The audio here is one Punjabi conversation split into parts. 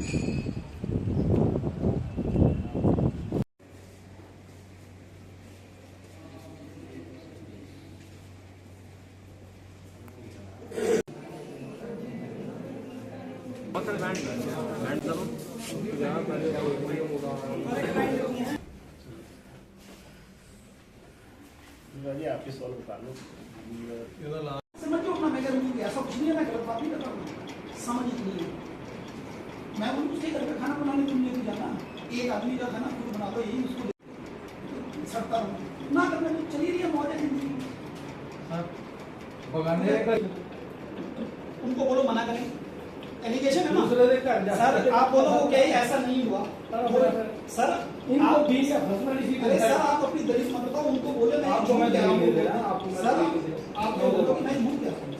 ਜੀ ਆਪੇ ਸੋਲਵ ਕਰ ਲਓ ਇਹਦਾ ਲਾਸਟ ਸਮਝੋ ਨਾ ਮੈਂ ਕਰੂੰਗੀ ਐਸਾ ਕੁਝ ਨਹੀਂ ਹੈ ਮੈਂ ਗਲਤ ਬਾਤ ਨਹੀਂ ਕਰ ਰਹਾ ਸਮਝ ਨਹੀਂ मैं बोलूँ उसके घर पे खाना बनाने तुम लेके जाना एक आदमी का खाना खुद बना लो यही उसको दे- सड़ता हूँ। ना करने तो चली रही है मौत है ज़िंदगी। उनको बोलो मना करें। एलिगेशन है ना? के जा। सर आप बोलो वो कहे ऐसा नहीं हुआ। सर इनको आप- है अरे सर आप अपनी दलित मत बताओ उनको बोले मैं आपको मैं रहा। दलील दे रहा हूँ, आपको मैं सर दलील दे रहा। आप बोलो कि मैं झूठ कह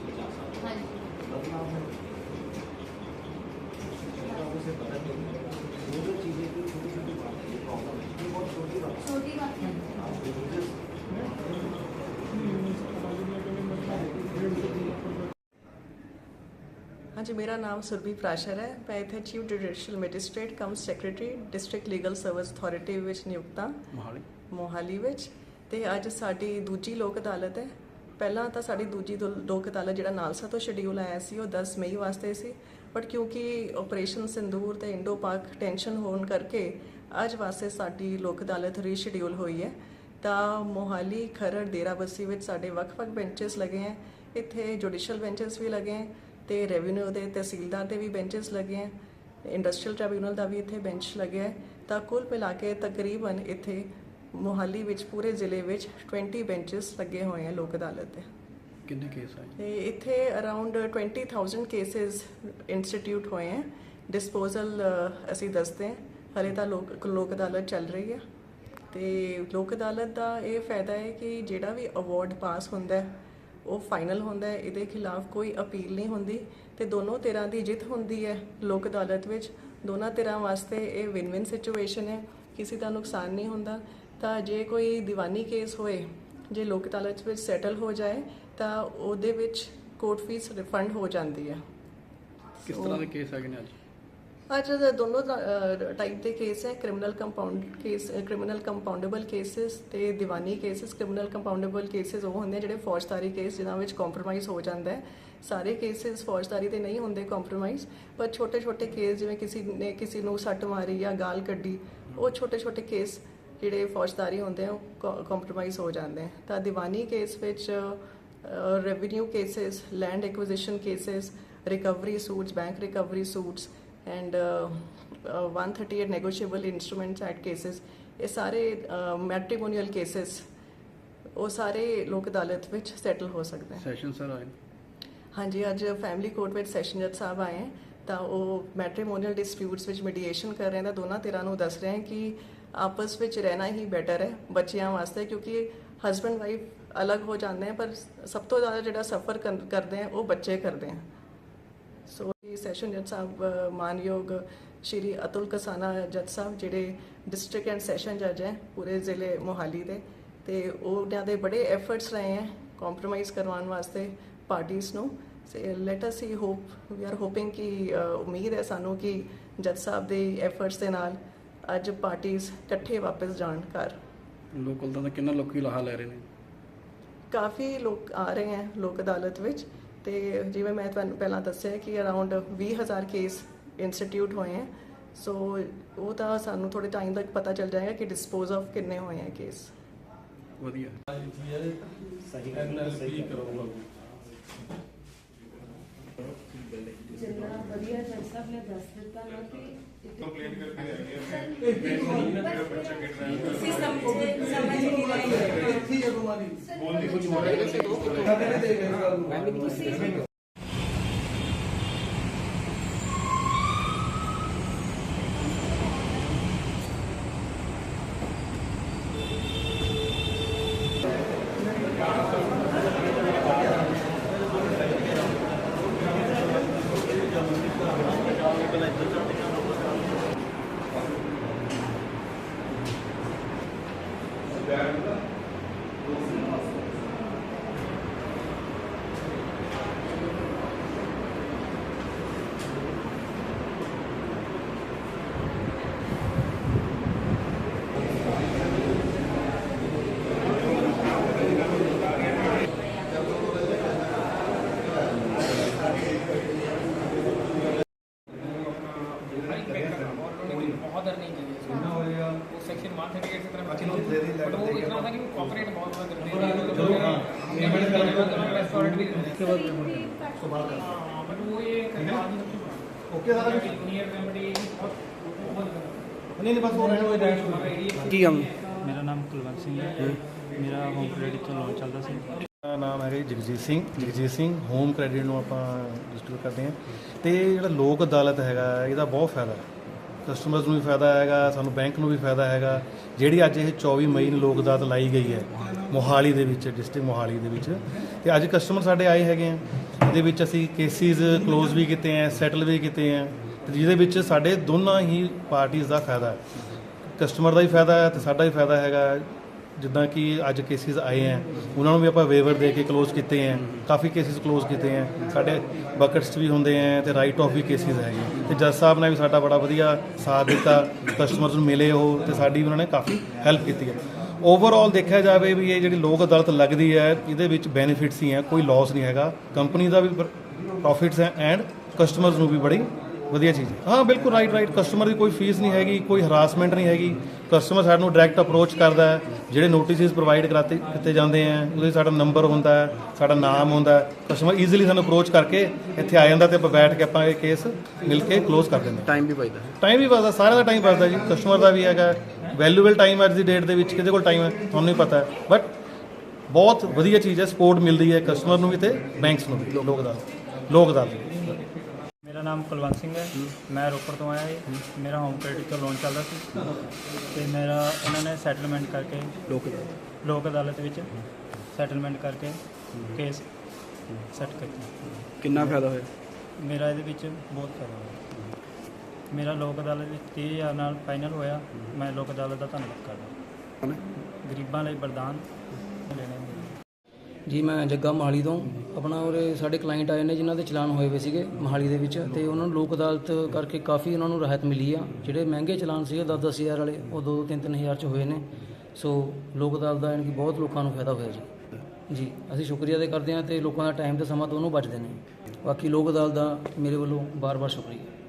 ਹਾਂਜੀ ਮੇਰਾ ਨਾਮ ਸੁਰਭੀ ਪ੍ਰਾਸ਼ਰ ਹੈ। ਮੈਂ ਇੱਥੇ chief judicial magistrate cum secretary district legal service authority ਵਿੱਚ ਨਿਯੁਕਤ ਹਾਂ। ਮੋਹਾਲੀ। ਮੋਹਾਲੀ ਵਿੱਚ। ਤੇ ਅੱਜ ਸਾਡੀ ਦੂਜੀ ਲੋਕ ਅਦਾਲਤ ਹੈ। ਪਹਿਲਾਂ ਤਾਂ ਸਾਡੀ ਦੂਜੀ ਲੋਕ ਅਦਾਲਤ ਜਿਹੜਾ ਨਾਲਸਾ ਤੋਂ ਸ਼ਡਿਊਲ ਆਇਆ ਸੀ ਉਹ 10 ਮਈ ਵਾਸਤੇ ਸੀ। ਬਟ ਕਿਉਂਕਿ ਆਪਰੇਸ਼ਨ ਸਿੰਦੂਰ ਤੇ ਇੰਡੋ ਪਾਕ ਟੈਨਸ਼ਨ ਹੋਣ ਕਰਕੇ ਅੱਜ ਵਾਸਤੇ ਸਾਡੀ ਲੋਕ ਅਦਾਲਤ ਰੀਸ਼ਡਿਊਲ ਹੋਈ ਹੈ। ਤਾਂ ਮੋਹਾਲੀ ਖਰੜ ਡੇਰਾਬੱਸੀ ਵਿੱਚ ਸਾਡੇ ਵੱਖ-ਵੱਖ ਬੈਂਚਸ ਲੱਗੇ ਹੈ। ਇੱਥੇ ਜੁਡੀਸ਼ੀਅਲ ਬੈਂਚਸ ਵੀ ਲੱਗੇ ਹੈ। ਤੇ ਰੈਵਨਿਊ ਦੇ ਤਹਿਸੀਲਦਾਰ ਦੇ ਵੀ ਬੈਂਚਸ ਲੱਗੇ ਹੈ ਇੰਡਸਟਰੀਅਲ ਟ੍ਰਿਬਿਊਨਲ ਦਾ ਵੀ ਇੱਥੇ ਬੈਂਚ ਲੱਗਿਆ ਹੈ ਤਾਂ ਕੁੱਲ ਮਿਲਾ ਕੇ ਤਕਰੀਬਨ ਇੱਥੇ ਮੋਹਾਲੀ ਵਿੱਚ ਪੂਰੇ ਜ਼ਿਲ੍ਹੇ ਵਿੱਚ 20 ਬੈਂਚਸ ਲੱਗੇ ਹੋਏ ਹਨ ਲੋਕ ਅਦਾਲਤ ਦੇ। ਕਿੰਨੇ ਕੇਸ ਆਏ? ਤੇ ਇੱਥੇ ਅਰਾਊਂਡ 20000 ਕੇसेस ਇੰਸਟੀਟਿਊਟ ਹੋਏ ਹੈ ਡਿਸਪੋਜ਼ਲ ਅਸੀਂ ਦੱਸਦੇ ਹਾਂ ਹਲੇ ਤਾਂ ਲੋਕ ਲੋਕ ਅਦਾਲਤ ਚੱਲ ਰਹੀ ਹੈ। ਤੇ ਲੋਕ ਅਦਾਲਤ ਦਾ ਇਹ ਫਾਇਦਾ ਹੈ ਕਿ ਜਿਹੜਾ ਵੀ ਅਵਾਰਡ ਪਾਸ ਹੁੰਦਾ ਹੈ ਉਹ ਫਾਈਨਲ ਹੁੰਦਾ ਹੈ, ਇਹਦੇ ਖਿਲਾਫ ਕੋਈ ਅਪੀਲ ਨਹੀਂ ਹੁੰਦੀ ਤੇ ਦੋਨੋਂ ਧਿਰਾਂ ਦੀ ਜਿੱਤ ਹੁੰਦੀ ਹੈ ਲੋਕ ਅਦਾਲਤ ਵਿੱਚ। ਦੋਨਾਂ ਧਿਰਾਂ ਵਾਸਤੇ ਇਹ ਵਿਨ ਵਿਨ ਸਿਚੁਏਸ਼ਨ ਹੈ, ਕਿਸੇ ਦਾ ਨੁਕਸਾਨ ਨਹੀਂ ਹੁੰਦਾ। ਤਾਂ ਜੇ ਕੋਈ ਦੀਵਾਨੀ ਕੇਸ ਹੋਏ, ਜੇ ਲੋਕ ਅਦਾਲਤ ਵਿੱਚ ਸੈਟਲ ਹੋ ਜਾਏ, ਤਾਂ ਉਹਦੇ ਵਿੱਚ ਕੋਰਟ ਫੀਸ ਰਿਫੰਡ ਹੋ ਜਾਂਦੀ ਹੈ। ਕਿਸ ਤਰ੍ਹਾਂ ਦੇ ਕੇਸ ਹੈਗੇ ਨੇ ਅੱਜ? ਅੱਜ ਦੇ ਦੋਨੋਂ ਟਾਈਪ ਦੇ ਕੇਸ ਹੈ criminal compound case criminal compoundable cases ਤੇ ਦੀਵਾਨੀ ਕੇਸਸ ਕ੍ਰਿਮੀਨਲ ਕੰਪਾਊਂਡੇਬਲ ਕੇਸਸ ਉਹ ਹੁੰਦੇ ਜਿਹੜੇ ਫੌਜਦਾਰੀ ਕੇਸ ਜਿਨ੍ਹਾਂ ਵਿੱਚ ਕੰਪਰੋਮਾਈਜ਼ ਹੋ ਜਾਂਦਾ ਹੈ। ਸਾਰੇ ਕੇਸਸ ਫੌਜਦਾਰੀ ਦੇ ਨਹੀਂ ਹੁੰਦੇ ਕੰਪਰੋਮਾਈਜ਼ ਪਰ ਛੋਟੇ-ਛੋਟੇ ਕੇਸ ਜਿਵੇਂ ਕਿਸੇ ਨੇ ਕਿਸੇ ਨੂੰ ਸੱਟ ਮਾਰੀ ਜਾਂ ਗਾਲ ਕੱਢੀ, ਉਹ ਛੋਟੇ-ਛੋਟੇ ਕੇਸ ਜਿਹੜੇ ਫੌਜਦਾਰੀ ਹੁੰਦੇ ਆ, ਉਹ ਕੰਪਰੋਮਾਈਜ਼ ਹੋ ਜਾਂਦੇ ਤਾਂ ਦੀਵਾਨੀ ਕੇਸ ਵਿੱਚ revenue cases land acquisition cases recovery suits bank recovery suits and 138 negotiable instruments act cases ਇਹ ਸਾਰੇ ਮੈਟ੍ਰੀਮੋਨੀਅਲ ਕੇਸਸ ਉਹ ਸਾਰੇ ਲੋਕ ਅਦਾਲਤ ਵਿੱਚ ਸੈਟਲ ਹੋ ਸਕਦੇ ਹਨ ਸੈਸ਼ਨ ਸਰ ਆਏ ਹਾਂਜੀ ਅੱਜ ਫੈਮਿਲੀ ਕੋਰਟ ਵਿੱਚ ਸੈਸ਼ਨ ਜੱਜ ਸਾਹਿਬ ਆਏ ਹਨ ਤਾਂ ਉਹ ਮੈਟ੍ਰੀਮੋਨੀਅਲ ਡਿਸਪਿਊਟਸ ਵਿੱਚ ਮੀਡੀਏਸ਼ਨ ਕਰ ਰਹੇ ਨੇ ਦੋਨਾਂ ਧਿਰਾਂ ਨੂੰ ਦੱਸ ਰਹੇ ਹਨ ਕਿ ਆਪਸ ਵਿੱਚ ਰਹਿਣਾ ਹੀ ਬੈਟਰ ਹੈ ਬੱਚਿਆਂ ਵਾਸਤੇ ਕਿਉਂਕਿ ਹਸਬੰਡ ਵਾਈਫ ਅਲੱਗ ਹੋ ਜਾਂਦੇ ਆ ਪਰ ਸਭ ਤੋਂ ਜ਼ਿਆਦਾ ਜਿਹੜਾ ਸਫਰ ਕਰਦੇ ਆ ਉਹ ਬੱਚੇ ਕਰਦੇ ਆ ਸੋ ਇਹ ਸੈਸ਼ਨ ਜੱਜ ਸਾਹਿਬ ਮਾਨਯੋਗ ਸ਼੍ਰੀ ਅਤੁਲ ਕਸਾਨਾ ਜੱਜ ਸਾਹਿਬ ਜਿਹੜੇ ਡਿਸਟ੍ਰਿਕਟ ਐਂਡ ਸੈਸ਼ਨ ਜੱਜ ਹੈ ਪੂਰੇ ਜ਼ਿਲ੍ਹੇ ਮੋਹਾਲੀ ਦੇ। ਤੇ ਉਹਨਾਂ ਦੇ ਬੜੇ ਐਫਰਟਸ ਰਹੇ ਹੈ ਕੰਪਰੋਮਾਈਜ਼ ਕਰਵਾਉਣ ਵਾਸਤੇ ਪਾਰਟੀਆਂ ਨੂੰ। Let us see hope we are hoping ਕਿ ਉਮੀਦ ਹੈ ਸਾਨੂੰ ਕਿ ਜੱਜ ਸਾਹਿਬ ਦੇ ਐਫਰਟਸ ਦੇ ਨਾਲ ਅੱਜ ਪਾਰਟੀਆਂ ਇਕੱਠੇ ਵਾਪਸ ਜਾਣ ਘਰ। ਲੋਕਲ ਤਾਂ ਕਿੰਨਾ ਲੋਕੀ ਲਾਹਾ ਲੈ ਰਹੇ ਨੇ? ਕਾਫੀ ਲੋਕ ਆ ਰਹੇ ਹੈ ਲੋਕ ਅਦਾਲਤ ਵਿੱਚ। ਤੇ ਜਿਵੇਂ ਮੈਂ ਤੁਹਾਨੂੰ ਪਹਿਲਾਂ ਦੱਸਿਆ ਕਿ ਅਰਾਊਂਡ 20000 ਕੇਸ ਇੰਸਟੀਟਿਊਟ ਹੋਏ ਹੈ ਸੋ ਉਹ ਤਾਂ ਸਾਨੂੰ ਥੋੜੇ ਟਾਈਮ ਤੱਕ ਪਤਾ ਚੱਲ ਜਾਏਗਾ ਕਿ ਡਿਸਪੋਜ਼ ਆਫ ਕਿੰਨੇ ਹੋਏ ਹੈ ਕੇਸ ਵਧੀਆ। ਸਹੀ ਐਨਐਲਪੀ ਕਰੋ ਜਿੰਨਾ ਵਧੀਆ ਜੱਜ ਸਾਹਿਬ ਨੇ ਦੱਸ ਦਿੱਤਾ ਨਾ ਕਿ ਕੰਪਲੇਂਟ ਕਰਕੇ ਤੁਸੀਂ ਸਮਝੇ ਸਮਝ ਨਹੀਂ ਰਹੇ ਠੀਕ ਹੈ। ਬਿਮਾਰੀ ਬੋਲਦੇ ਕੁਝ ਹੋ ਰਿਹਾ ਹੈ ਤੁਸੀਂ रेस्टोरेंट भी हाँ, बट वो ये ओके सर जूनियर मेंबरी बहुत बहुत ਨਹੀਂ ਨਹੀਂ ਬਸ ਹੋ ਰਹੇ ਹੋ ਕੀ ਹਮ ਮੇਰਾ ਨਾਮ ਕੁਲਵੰਤ ਸਿੰਘ ਹੈ ਮੇਰਾ ਹੋਮ ਕ੍ਰੈਡਿਟ ਤੋਂ ਲੋਨ ਚੱਲਦਾ ਸੀ ਮੇਰਾ ਨਾਮ ਹੈਗਾ ਜੀ ਜਗਜੀਤ ਸਿੰਘ ਜਗਜੀਤ ਸਿੰਘ ਹੋਮ ਕ੍ਰੈਡਿਟ ਨੂੰ ਆਪਾਂ ਰਜਿਸਟਰ ਕਰਦੇ ਹਾਂ ਤੇ ਇਹ ਜਿਹੜਾ ਲੋਕ ਅਦਾਲਤ ਹੈਗਾ ਇਹਦਾ ਬਹੁਤ ਫਾਇਦਾ ਹੈ ਕਸਟਮਰਸ ਨੂੰ ਵੀ ਫਾਇਦਾ ਹੈਗਾ, ਸਾਨੂੰ ਬੈਂਕ ਨੂੰ ਵੀ ਫਾਇਦਾ ਹੈਗਾ। ਜਿਹੜੀ ਅੱਜ ਇਹ 24 ਮਈ ਨੂੰ ਲੋਕ ਅਦਾਲਤ ਲਾਈ ਗਈ ਹੈ, ਮੋਹਾਲੀ ਦੇ ਵਿੱਚ, ਡਿਸਟ੍ਰਿਕਟ ਮੋਹਾਲੀ ਦੇ ਵਿੱਚ। ਤੇ ਅੱਜ ਕਸਟਮਰ ਸਾਡੇ ਆਏ ਹੈਗੇ ਆ। ਇਹਦੇ ਵਿੱਚ ਅਸੀਂ ਕੇਸਿਸ ਕਲੋਜ਼ ਵੀ ਕੀਤੇ ਆ ਸੈਟਲ ਵੀ ਕੀਤੇ ਆ। ਤੇ ਜਿਹਦੇ ਵਿੱਚ ਸਾਡੇ ਦੋਨਾਂ ਹੀ ਪਾਰਟੀਆਂ ਦਾ ਫਾਇਦਾ ਹੈ। ਕਸਟਮਰ ਦਾ ਵੀ ਫਾਇਦਾ ਹੈ ਤੇ ਸਾਡਾ ਵੀ ਫਾਇਦਾ ਹੈਗਾ। ਜਿੱਦਾਂ ਕਿ ਅੱਜ ਕੇਸਿਸ ਆਏ ਆ ਉਹਨਾਂ ਨੂੰ ਵੀ ਆਪਾਂ ਵੇਵਰ ਦੇ ਕੇ ਕਲੋਜ਼ ਕੀਤੇ ਆ ਕਾਫੀ ਕੇਸਿਸ ਕਲੋਜ਼ ਕੀਤੇ ਆ ਸਾਡੇ ਬਕਟਸ ਵੀ ਹੁੰਦੇ ਆ ਤੇ ਰਾਈਟ ਆਫ ਵੀ ਕੇਸਿਸ ਹੈਗੇ ਤੇ ਜੱਜ ਸਾਹਿਬ ਨੇ ਵੀ ਸਾਡਾ ਬੜਾ ਵਧੀਆ ਸਾਥ ਦਿੱਤਾ ਕਸਟਮਰਸ ਨੂੰ ਮਿਲੇ ਉਹ ਤੇ ਸਾਡੀ ਉਹਨਾਂ ਨੇ ਕਾਫੀ ਹੈਲਪ ਕੀਤੀ ਹੈ। ਓਵਰਆਲ ਦੇਖਿਆ ਜਾਵੇ ਵੀ ਇਹ ਜਿਹੜੀ ਲੋਕ ਅਦਾਲਤ ਲੱਗਦੀ ਹੈ, ਇਹਦੇ ਵਿੱਚ ਬੈਨੀਫਿਟਸ ਹੀ ਹੈ, ਕੋਈ ਲਾਸ ਨਹੀਂ ਹੈਗਾ। ਕੰਪਨੀ ਦਾ ਵੀ ਪ੍ਰੋਫਿਟਸ ਹੈ ਐਂਡ ਕਸਟਮਰਸ ਨੂੰ ਵੀ ਬੜੀ ਵਧੀਆ ਚੀਜ਼। ਹੈ ਹਾਂ ਬਿਲਕੁਲ ਰਾਈਟ ਰਾਈਟ ਕਸਟਮਰ ਦੀ ਕੋਈ ਫੀਸ ਨਹੀਂ ਹੈਗੀ ਕੋਈ ਹਰਾਸਮੈਂਟ ਨਹੀਂ ਹੈਗੀ। ਕਸਟਮਰ ਸਾਨੂੰ ਡਾਇਰੈਕਟ ਅਪਰੋਚ ਕਰਦਾ ਹੈ। ਜਿਹੜੇ ਨੋਟਿਸਸ ਪ੍ਰੋਵਾਈਡ ਕਰਾਤੇ ਕੀਤੇ ਜਾਂਦੇ ਆ ਉਹਦੇ ਸਾਡਾ ਨੰਬਰ ਹੁੰਦਾ ਹੈ ਸਾਡਾ ਨਾਮ ਹੁੰਦਾ ਹੈ। ਕਸਟਮਰ ਈਜ਼ੀਲੀ ਸਾਨੂੰ ਅਪਰੋਚ ਕਰਕੇ ਇੱਥੇ ਆ ਜਾਂਦਾ ਤੇ ਆਪਾਂ ਬੈਠ ਕੇ ਆਪਾਂ ਇਹ ਕੇਸ ਮਿਲ ਕੇ ਕਲੋਜ਼ ਕਰ ਦਿੰਦੇ ਹਾਂ। ਟਾਈਮ ਵੀ ਬਚਦਾ ਟਾਈਮ ਵੀ ਬਚਦਾ ਸਾਰਿਆਂ ਦਾ ਟਾਈਮ ਬਚਦਾ ਜੀ। ਕਸਟਮਰ ਦਾ ਵੀ ਹੈਗਾ। ਵੈਲਿਊਬਲ ਟਾਈਮ ਅੱਜ ਦੀ ਡੇਟ ਦੇ ਵਿੱਚ ਕਿਹਦੇ ਕੋਲ ਟਾਈਮ ਹੈ ਤੁਹਾਨੂੰ ਨਹੀਂ ਪਤਾ। ਬਟ ਬਹੁਤ ਵਧੀਆ ਚੀਜ਼ ਹੈ ਸਪੋਰਟ ਮਿਲਦੀ ਹੈ ਕਸਟਮਰ ਨੂੰ ਵੀ ਤੇ ਬੈਂਕਸ ਨੂੰ ਵੀ ਲੋਕ ਅਦਾਲਤ ਲੋਕ ਅਦਾਲਤ ਮੇਰਾ ਨਾਮ ਕੁਲਵੰਤ ਸਿੰਘ ਹੈ। ਮੈਂ ਰੋਪੜ ਤੋਂ ਆਇਆ ਹਾਂ। ਮੇਰਾ ਹੋਮ ਕ੍ਰੈਡਿਟ ਤੋਂ ਲੋਨ ਚੱਲਦਾ ਸੀ। ਤੇ ਮੇਰਾ ਇਹਨਾਂ ਨੇ ਸੈਟਲਮੈਂਟ ਕਰਕੇ ਲੋਕ ਲੋਕ ਅਦਾਲਤ ਵਿੱਚ ਸੈਟਲਮੈਂਟ ਕਰਕੇ ਕੇਸ ਸੈੱਟ ਕੀਤਾ। ਕਿੰਨਾ ਫਾਇਦਾ ਹੋਇਆ? ਮੇਰਾ ਇਹਦੇ ਵਿੱਚ ਬਹੁਤ ਫਾਇਦਾ ਹੋਇਆ। ਮੇਰਾ ਲੋਕ ਅਦਾਲਤ ਵਿੱਚ 30000 ਨਾਲ ਫਾਈਨਲ ਹੋਇਆ। ਮੈਂ ਲੋਕ ਅਦਾਲਤ ਦਾ ਧੰਨਵਾਦ ਕਰਦਾ। ਗਰੀਬਾਂ ਲਈ ਵਰਦਾਨ। ਜੀ, ਮੈਂ ਜੱਗਾ ਮੋਹਾਲੀ ਤੋਂ। ਆਪਣਾ ਉਰੇ ਸਾਡੇ ਕਲਾਇੰਟ ਆਏ ਨੇ ਜਿਨ੍ਹਾਂ ਦੇ ਚਲਾਨ ਹੋਏ ਹੋਏ ਸੀਗੇ ਮੋਹਾਲੀ ਦੇ ਵਿੱਚ ਤੇ ਉਹਨਾਂ ਨੂੰ ਲੋਕ ਅਦਾਲਤ ਕਰਕੇ ਕਾਫੀ ਉਹਨਾਂ ਨੂੰ ਰਾਹਤ ਮਿਲੀ ਆ। ਜਿਹੜੇ ਮਹਿੰਗੇ ਚਲਾਨ ਸੀਗੇ 10 ਹਜ਼ਾਰ ਵਾਲੇ, ਉਹ 2 3 ਤਿੰਨ ਹਜ਼ਾਰ ਚ ਹੋਏ ਨੇ। ਸੋ ਲੋਕ ਅਦਾਲਤ ਦਾ ਯਾਨੀ ਕਿ ਬਹੁਤ ਲੋਕਾਂ ਨੂੰ ਫਾਇਦਾ ਹੋਇਆ ਜੀ। ਜੀ, ਅਸੀਂ ਸ਼ੁਕਰੀਆ ਅਦਾ ਕਰਦੇ ਹਾਂ ਤੇ ਲੋਕਾਂ ਦਾ ਟਾਈਮ ਤੇ ਸਮਾਂ ਦੋਨੋਂ ਬਚਦੇ ਨੇ। ਬਾਕੀ ਲੋਕ ਅਦਾਲਤ ਦਾ ਮੇਰੇ ਵੱਲੋਂ ਬਾਰ-ਬਾਰ ਸ਼ੁਕਰੀਆ।